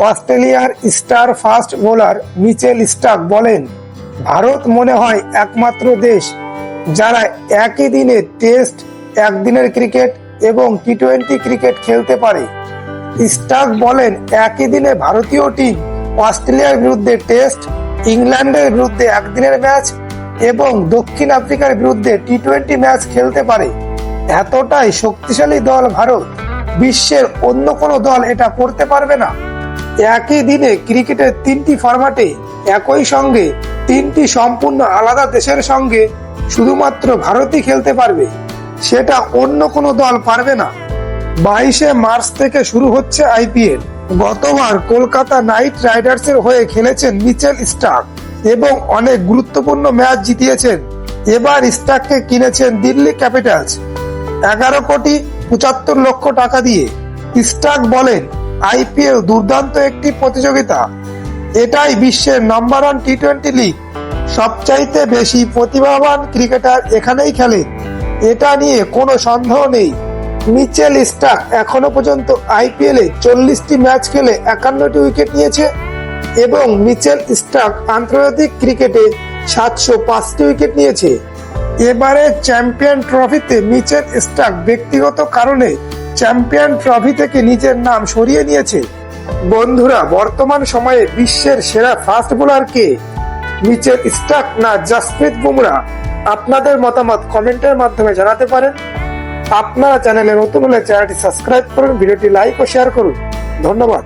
অস্ট্রেলিয়ার star fast bowler Mitchell Starc বলেন, ভারত মনে হয় একমাত্র দেশ যারা একই দিনে টেস্ট, একদিনের ক্রিকেট এবং টি টোয়েন্টি ক্রিকেট খেলতে পারে। স্টাক বলেন, একই দিনে ভারতীয় টিম অস্ট্রেলিয়ার বিরুদ্ধে টেস্ট, ইংল্যান্ডের বিরুদ্ধে একদিনের ম্যাচ এবং দক্ষিণ আফ্রিকার বিরুদ্ধে টি টোয়েন্টি ম্যাচ খেলতে পারে। এতটাই শক্তিশালী দল ভারত। বিশ্বের অন্য কোনো দল এটা করতে পারবে না। একই দিনে ক্রিকেটের তিনটি ফরম্যাটে একই সঙ্গে তিনটি সম্পূর্ণ আলাদা দেশের সঙ্গে শুধুমাত্র ভারতই খেলতে পারবে। সেটা অন্য কোনো দল পারবে না। বাইশে মার্চ থেকে শুরু হচ্ছে আইপিএল গতবার কলকাতা নাইট রাইডার্সের হয়ে খেলেছেন মিচেল স্টার্ক এবং অনেক গুরুত্বপূর্ণ ম্যাচ জিতিয়েছেন। এবার স্টার্ককে কিনেছেন দিল্লি ক্যাপিটালস। এগারো কোটি পঁচাত্তর লক্ষ টাকা দিয়ে স্টার্ক বলেন আইপিএল দুর্দান্ত একটি প্রতিযোগিতা। এটাই বিশ্বের number one T twenty league সবচাইতে বেশি প্রতিভাবান ক্রিকেটার এখানেই খেলে। এটা নিয়ে কোনো সন্দেহ নেই। মিচেল স্টার্ক এখনও পর্যন্ত আইপিএল চল্লিশটি ম্যাচ খেলে একান্নটি উইকেট নিয়েছে এবং মিচেল স্টার্ক আন্তর্জাতিক ক্রিকেটে সাতশো পাঁচটি উইকেট নিয়েছে। এবারে চ্যাম্পিয়ন ট্রফিতে মিচেল স্টার্ক ব্যক্তিগত কারণে চ্যাম্পিয়ন ট্রফি থেকে নিজের নাম সরিয়ে নিয়েছে। বন্ধুরা, বর্তমান সময়ে বিশ্বের সেরা ফাস্ট বোলার কে? নিচের স্টাক না জাসপ্রীত বুমরা? আপনাদের মতামত কমেন্টের মাধ্যমে জানাতে পারেন। আপনারা চ্যানেলে নতুন হলে চ্যানেলটি সাবস্ক্রাইব করুন, ভিডিওটি লাইক ও শেয়ার করুন। ধন্যবাদ।